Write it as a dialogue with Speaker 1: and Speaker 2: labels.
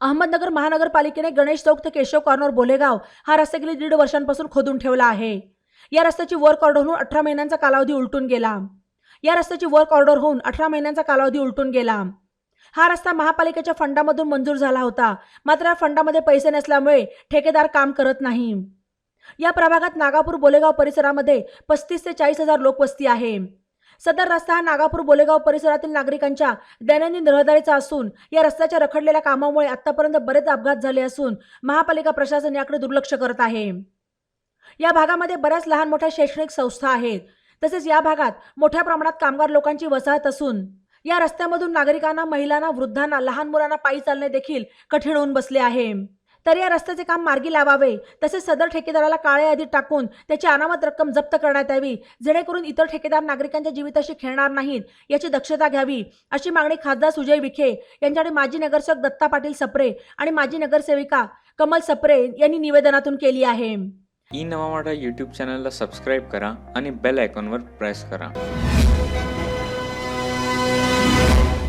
Speaker 1: अहमदनगर महानगरपालिकेने गणेश चौक ते केशव कॉर्नर बोलेगाव हा रस्ता गेली दीड वर्षांपासून खोदून ठेवला आहे. या रस्त्याची वर्क ऑर्डर होऊन अठरा महिन्यांचा कालावधी उलटून गेला. या रस्त्याची वर्क ऑर्डर होऊन अठरा महिन्यांचा कालावधी उलटून गेला. हा रस्ता महापालिकेच्या फंडामधून मंजूर झाला होता. मात्र या फंडामध्ये पैसे नसल्यामुळे ठेकेदार काम करत नाही. या प्रभागात नागापूर बोलेगाव परिसरामध्ये पस्तीस ते चाळीस हजार लोकवस्ती आहे. सदर रस्ता हा नागापूर बोलेगाव परिसरातील नागरिकांच्या दैनंदिन रहदारीचा असून या रस्त्याच्या रखडलेल्या कामामुळे आतापर्यंत बरेच अपघात झाले असून महापालिका प्रशासन याकडे दुर्लक्ष करत आहे. या भागामध्ये बऱ्याच लहान मोठ्या शैक्षणिक संस्था आहेत. तसेच या भागात मोठ्या प्रमाणात कामगार लोकांची वसाहत असून या रस्त्यामधून नागरिकांना महिलांना वृद्धांना लहान मुलांना पायी चालणे देखील कठीण होऊन बसले आहे. तर या रस्त्याचे काम मार्गी लावावे. तसेच सदर ठेकेदाराला काळे यादीत टाकून त्याची अनामत रक्कम जप्त करण्यात यावी. जेणेकरून इतर ठेकेदार नागरिकांच्या जीविताशी खेळणार नाहीत याची दक्षता घ्यावी अशी मागणी खासदार सुजय विखे यांच्याकडे माजी नगरसेवक दत्ता पाटील सप्रे आणि माजी नगरसेविका कमल सप्रे यांनी निवेदनातून केली आहे.
Speaker 2: ई नवा यूट्यूब चॅनलला सबस्क्राईब करा आणि बेल आयकॉनवर प्रेस करा.